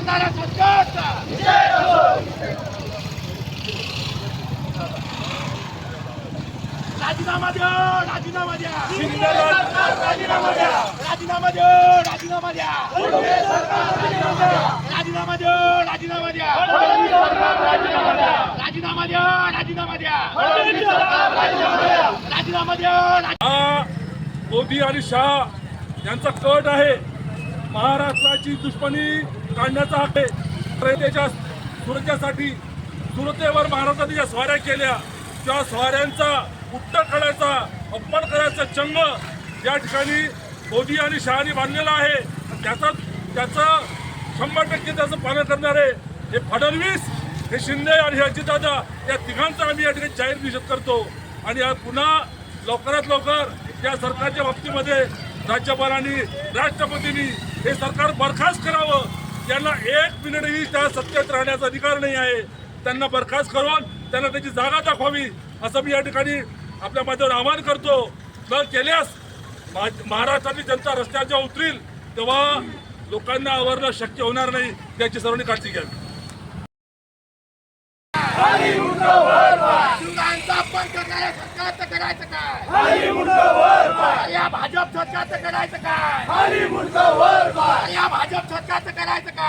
करणाऱ्या सरकारचा राजीनामा द्या राजीनामा द्या राजीनामा द्या राजीनामा द्या राजीनामा द्या राजीनामा द्या राजीनामा द्या राजीनामा द्या राजीनामा द्या राजीनामा द्या हा मोदी आणि शाह यांचा कट आहे महाराष्ट्राची दुश्मनी काढण्याचा हक्क आहे. जनतेच्या सुरक्षेसाठी सुरतेवर महाराष्ट्राने ज्या स्वाऱ्या केल्या त्या स्वाऱ्यांचा उत्तर करायचा अपमान करायचा चंग या ठिकाणी मोदी आणि शहानी बांधलेला आहे. त्याचा त्याचं शंभर टक्के त्याचं पालन करणारे हे फडणवीस हे शिंदे आणि हे अजितदादा या तिघांचा आम्ही या ठिकाणी जाहीर निषेध करतो. आणि या पुन्हा लवकरात लवकर या सरकारच्या बाबतीमध्ये राज्यपालांनी राष्ट्रपतींनी हे सरकार बरखास्त करावं. त्यांना एक मिनिटही त्या सत्तेत राहण्याचा अधिकार नाही आहे. त्यांना बरखास्त करून त्यांना त्याची जागा दाखवावी असं मी या ठिकाणी आपल्या माध्यमात आवाहन करतो. न केल्यास मा- महाराष्ट्रातली जनता रस्त्यावर जेव्हा उतरील तेव्हा लोकांना आवरणं शक्य होणार नाही त्याची सर्वांनी काळजी घ्यावी. करणाऱ्या सरकारचं करायचं काय? या भाजप सरकारचं करायचं काय? या भाजप सरकारचं करायचं काय?